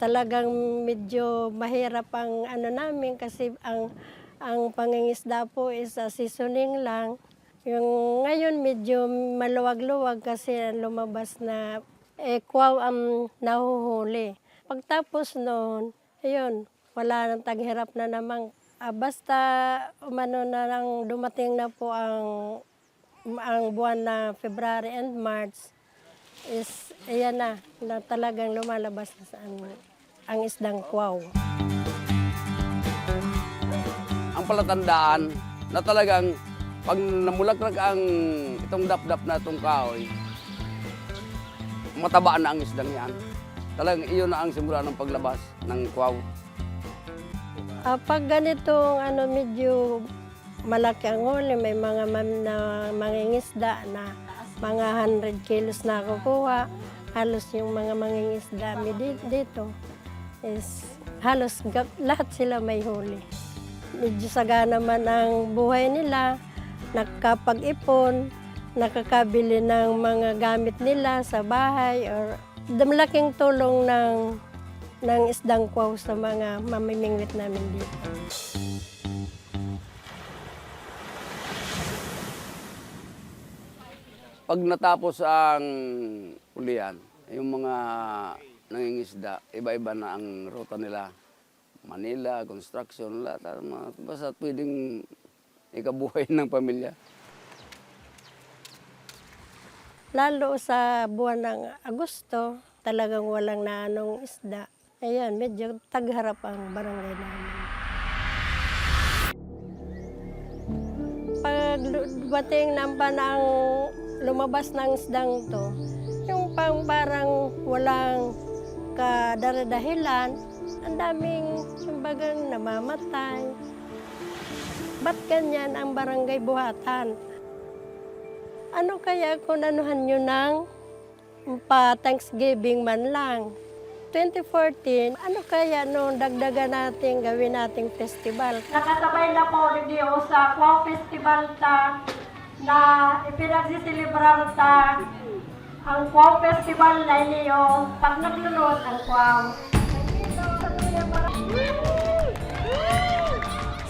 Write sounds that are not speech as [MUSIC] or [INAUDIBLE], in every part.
talagang medyo mahirap ang ano namin kasi ang ang pangingisda po is sa seasoning lang. Yung ngayon medyo maluwag-luwag kasi lumabas na eh, kwaw ang nahuhuli. Pagtapos noon, ayun, wala nang taghirap na namang ah, basta umano na lang dumating na po ang ang buwan na February and March is ayan na, na talagang lumalabas na sa ang, ang isdang kwaw. ang palatandaan na talagang pag namulaklak ang itong dap-dap na itong kahoy, mataba na ang isdang yan. Talagang iyon na ang simula ng paglabas ng kwaw. Ah, pag ganitong ano medyo malaki ang huli, may mga mam na mangingisda na mga 100 kilos na kukuha. Halos yung mga mangingisda dito is halos lahat sila may huli. Medyo sagana man ang buhay nila, nakapag-ipon, nakakabili ng mga gamit nila sa bahay or malaking tulong ng ng isdang kwaw sa mga mamimingwit namin dito. Pag natapos ang ulian, yung mga nangingisda, iba-iba na ang ruta nila. Manila, construction, lahat. Basta pwedeng ikabuhay ng pamilya. Lalo sa buwan ng Agosto, talagang walang naanong isda. Ayan, medyo tagharap ang barangay namin. Pag lu- dumating ng panang lumabas ng isdang to, yung pang parang walang kadaradahilan, ang daming kumbagang namamatay. Ba't ganyan ang barangay buhatan? Ano kaya kung anuhan nyo ng pa Thanksgiving man lang? 2014, ano kaya nung dagdagan natin, gawin nating festival? Nakasabay na po review sa Quao Festival ta na ipinagsisilibrar ta ang Quao Festival na iniyo pag naglunod ang Quao.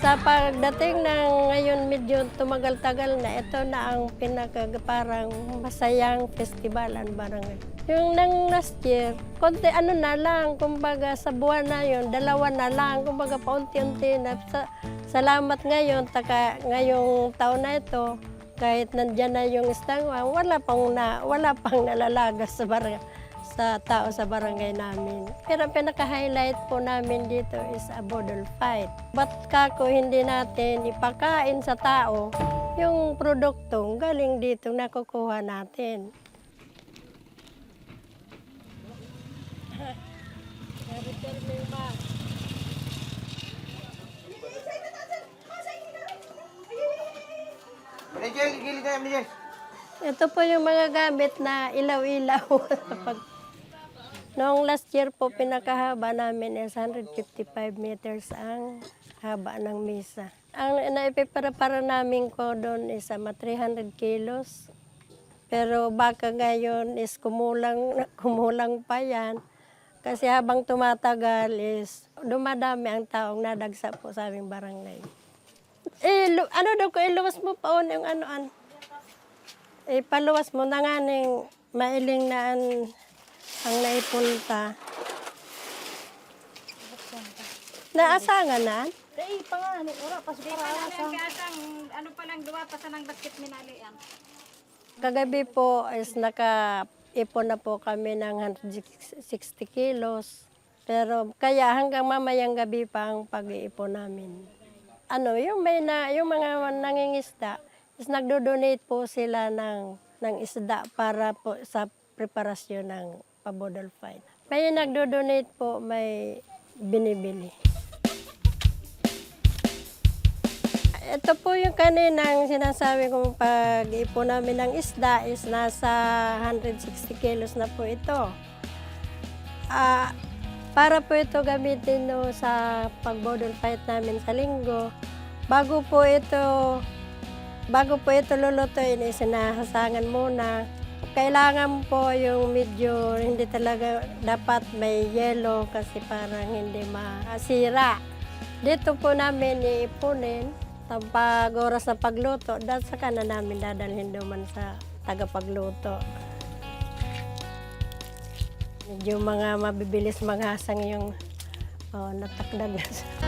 Sa pagdating ng ngayon medyo tumagal-tagal na, ito na ang pinaka parang masayang festival ang barangay. Yung nang last year, konti ano na lang, kumbaga sa buwan na yun, dalawa na lang, kumbaga paunti-unti na. Sa, salamat ngayon, taka, ngayong taon na ito, kahit nandyan na yung istangwang, wala pang na, wala pang nalalagas sa barangay sa tao sa barangay namin. Pero ang pinaka-highlight po namin dito is a bodol fight. Ba't kako hindi natin ipakain sa tao yung produktong galing dito nakukuha natin. Ito po yung mga gamit na ilaw-ilaw. [LAUGHS] Pag- Noong last year po, pinakahaba namin is 155 meters ang haba ng mesa. Ang naipipara-para namin ko doon is ama 300 kilos. Pero baka ngayon is kumulang, [LAUGHS] kumulang pa yan. Kasi habang tumatagal is dumadami ang taong nadagsa po sa aming barangay. Eh, ano daw ko, iluwas mo pa on yung ano, ano. Eh, paluwas mo na nga ning mailing na ang, ang naipunta. Naasangan na? Dai pa nga ni ora pas para sa Kasang ano pa lang duwa pa sa nang basket minali yan. Kagabi po is naka-ipon na po kami ng 160 kilos. Pero kaya hanggang mamayang gabi pa ang pag-iipon namin. Ano, yung may na, yung mga nangingisda, is nagdo-donate po sila ng, ng isda para po sa preparasyon ng pabodol fight. May nagdo-donate po, may binibili. Ito po yung kaninang sinasabi kong pag-ipon namin ng isda is nasa 160 kilos na po ito. Ah, para po ito gamitin no, sa pagbodol fight namin sa linggo. Bago po ito, bago po ito lulutuin, is sinahasangan muna kailangan po yung medyo hindi talaga dapat may yellow kasi parang hindi masira. Dito po namin iipunin. Pag oras na pagluto, dahil saka na namin dadalhin duman sa tagapagluto. Medyo mga mabibilis maghasang yung oh, natakdag na [LAUGHS]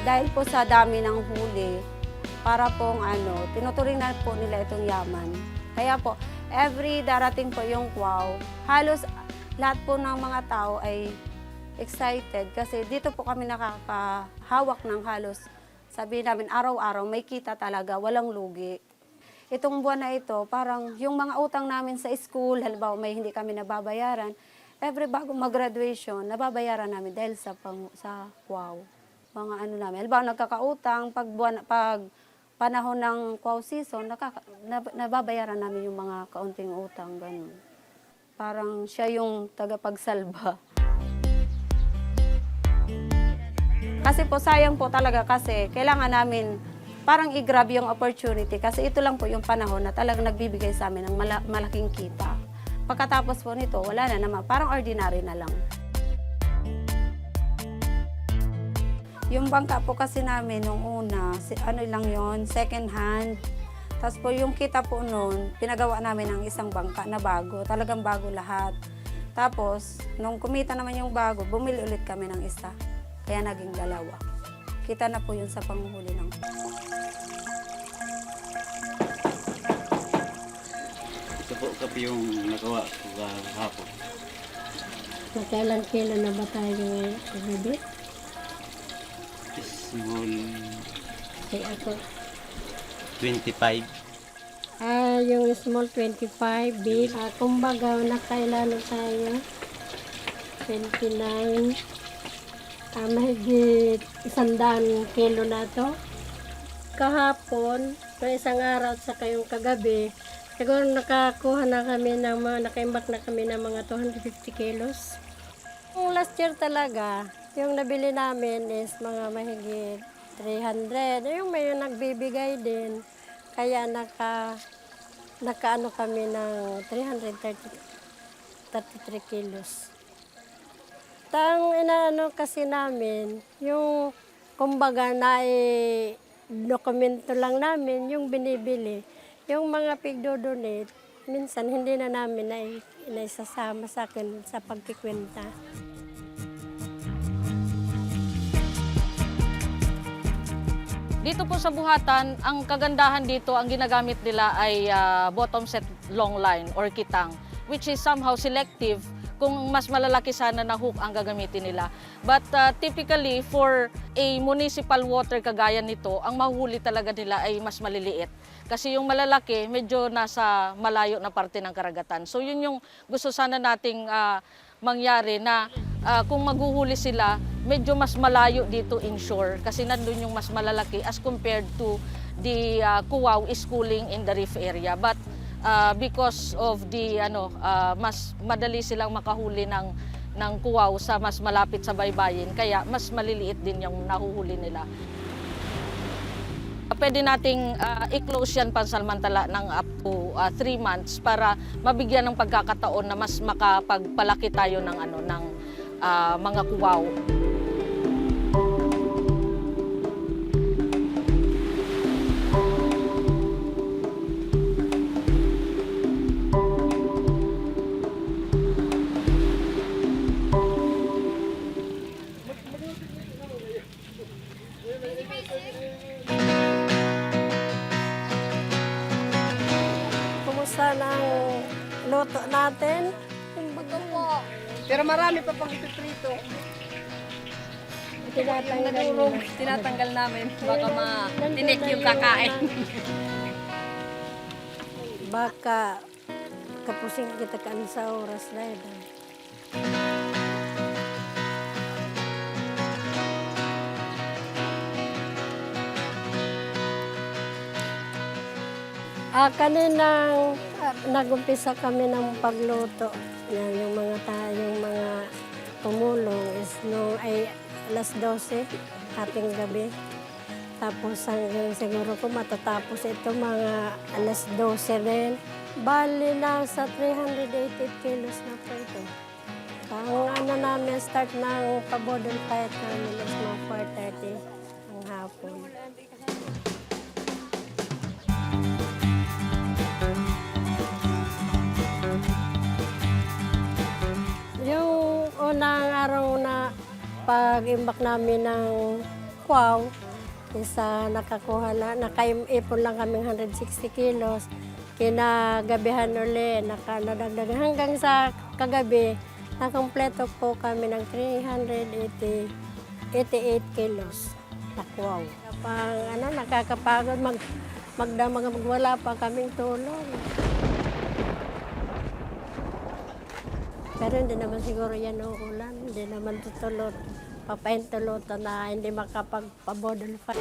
Dahil po sa dami ng huli, para pong ano, tinuturing na po nila itong yaman. Kaya po, every darating po yung wow, halos lahat po ng mga tao ay excited kasi dito po kami nakakahawak ng halos sabi namin araw-araw may kita talaga, walang lugi. Itong buwan na ito, parang yung mga utang namin sa school, [LAUGHS] halimbawa may hindi kami nababayaran, every bago mag-graduation, nababayaran namin dahil sa, pang, sa wow. Mga ano namin. Halimbawa nagkakautang, pag, buwan, pag panahon ng wow season, nakaka, nab- nababayaran namin yung mga kaunting utang, ganun. Parang siya yung tagapagsalba. Kasi po, sayang po talaga kasi kailangan namin parang i-grab yung opportunity kasi ito lang po yung panahon na talagang nagbibigay sa amin ng mala- malaking kita. Pagkatapos po nito, wala na naman. Parang ordinary na lang. Yung bangka po kasi namin nung una, si, ano lang yon second hand. Tapos po yung kita po noon, pinagawa namin ng isang bangka na bago. Talagang bago lahat. Tapos, nung kumita naman yung bago, bumili ulit kami ng isa. Kaya naging dalawa. Kita na po yun sa panghuli ng Ito po kape yung nagawa ko kahapon. Magkailang kilo na ba tayo ngayon, baby? Small Kaya ako, 25. Ah, yung small 25, big. Ah, kumbaga, nakailan na tayo. 29. Ah, mahigit isandaan kilo na to. Kahapon, may isang araw at saka yung kagabi, siguro nakakuha na kami ng mga, nakaimbak na kami ng mga 250 kilos. Yung last year talaga, yung nabili namin is mga mahigit 300. Yung may nagbibigay din. Kaya naka, nakaano kami ng 333 kilos. Tang inaano kasi namin, yung kumbaga na dokumento lang namin, yung binibili. Yung mga pigdodonate, minsan hindi na namin na, naisasama sa akin sa pagkikwenta. Dito po sa Buhatan, ang kagandahan dito, ang ginagamit nila ay ah, bottom set long line or kitang, which is somehow selective kung mas malalaki sana na hook ang gagamitin nila. But ah, typically, for a municipal water kagaya nito, ang mahuli talaga nila ay mas maliliit. Kasi yung malalaki, medyo nasa malayo na parte ng karagatan. So yun yung gusto sana nating ah, mangyari na ah, kung maghuhuli sila, medyo mas malayo dito inshore kasi nandun yung mas malalaki as compared to the uh, kuwaw is in the reef area. But uh, because of the ano uh, mas madali silang makahuli ng ng kuwaw sa mas malapit sa baybayin kaya mas maliliit din yung nahuhuli nila. Pwede nating uh, i-close yan pansamantala ng up to 3 months para mabigyan ng pagkakataon na mas makapagpalaki tayo ng ano ng uh, mga kuwaw. Marami pa pang ipiprito. Tinatanggal Nadurog, na. tinatanggal namin. Baka na yung kakain. Baka kapusing kita kan sa oras na ito. Ah, kaninang ah, nagumpisa kami ng pagluto. Yan, yung mga ta, yung mga tumulong is no ay alas 12 ating gabi. Tapos hanggang siguro ko matatapos ito mga alas 12 rin. Bali na sa 380 kilos na po ito. Ang ano namin, start ng pabodol payat namin is mga 4.30 ang hapon. Unang araw na pag-imbak namin ng kwaw, isa nakakuha lang, nakaipon lang kaming 160 kilos. Kinagabihan uli, nakanadagdagan hanggang sa kagabi, nakompleto po kami ng 380 88 kilos na kwaw. Kapag ano, nakakapagod, mag, magdamag wala pa kaming tulong. Pero hindi naman siguro yan uulan. Hindi naman tutulot. Papahintulutan na hindi makapagpabodol pa.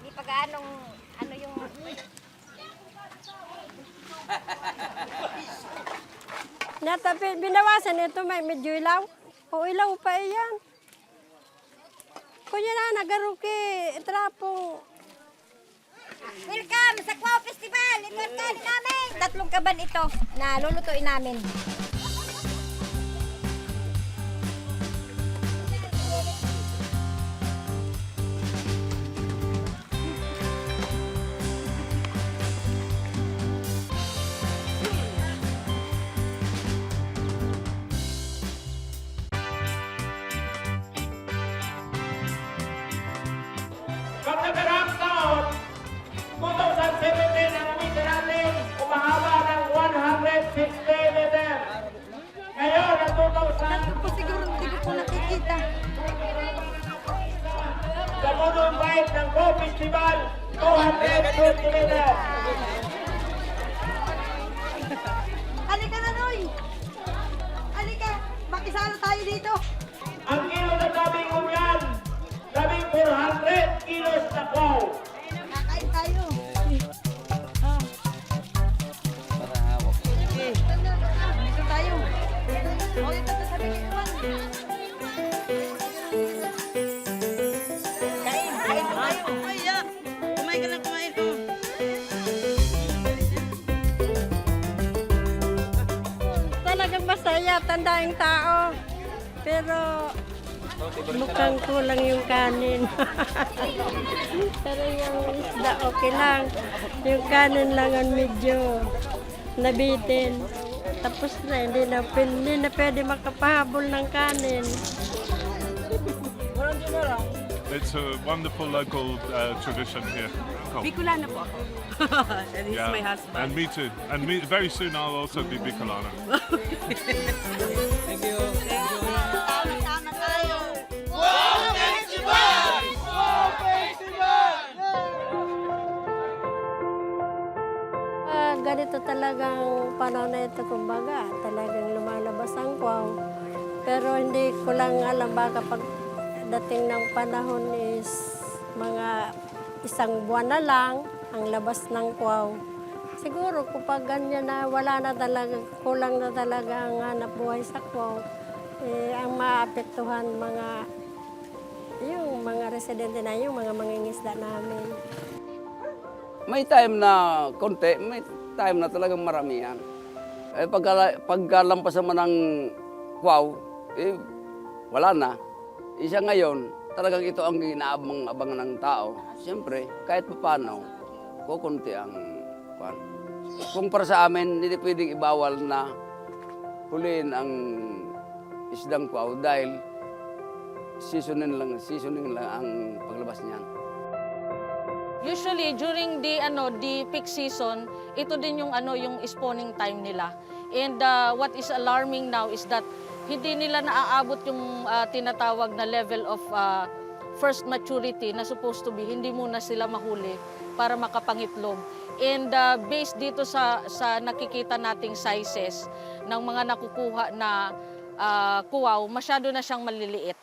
Hindi pa gaanong ano yung Natapi, binawasan ito, may medyo ilaw. O ilaw pa iyan. Na, nagaruki, trapo. Welcome sa Quao Festival! Ito ang kanin namin! Tatlong kaban ito na lulutuin namin. festival, cojan together. Mukhang kulang yung kanin. [LAUGHS] Pero yung isda okay lang. Yung kanin lang ang medyo nabitin. Tapos na, hindi na, hindi na pwede makapahabol ng kanin. It's a wonderful local uh, tradition here. Cool. Bicolana po ako. [LAUGHS] And he's Yeah. my husband. And me too. And me, very soon I'll also be Bicolano. [LAUGHS] ganito talagang panahon na ito, kumbaga, talagang lumalabas ang kwaw. Pero hindi ko lang alam baka pag dating ng panahon is mga isang buwan na lang ang labas ng kwaw. Siguro kapag ganyan na wala na talaga, kulang na talaga ang hanap buhay sa kwaw, eh, ang maapektuhan mga yung mga residente na yung mga mangingisda namin. May time na konti, may time na talagang maramihan. Eh, pagka, pagkalampas naman ng wow, eh, wala na. Isa ngayon, talagang ito ang inaabang-abang ng tao. Siyempre, kahit pa paano, kukunti ang kwan. Kung para sa amin, hindi pwedeng ibawal na huliin ang isdang kwaw dahil seasoning lang, seasoning lang ang paglabas niyan. Usually during the ano the peak season, ito din yung ano yung spawning time nila. And uh, what is alarming now is that hindi nila naaabot yung uh, tinatawag na level of uh, first maturity na supposed to be. Hindi muna sila mahuli para makapangitlog. And uh, based dito sa sa nakikita nating sizes ng mga nakukuha na uh, kuwaw, masyado na siyang maliliit.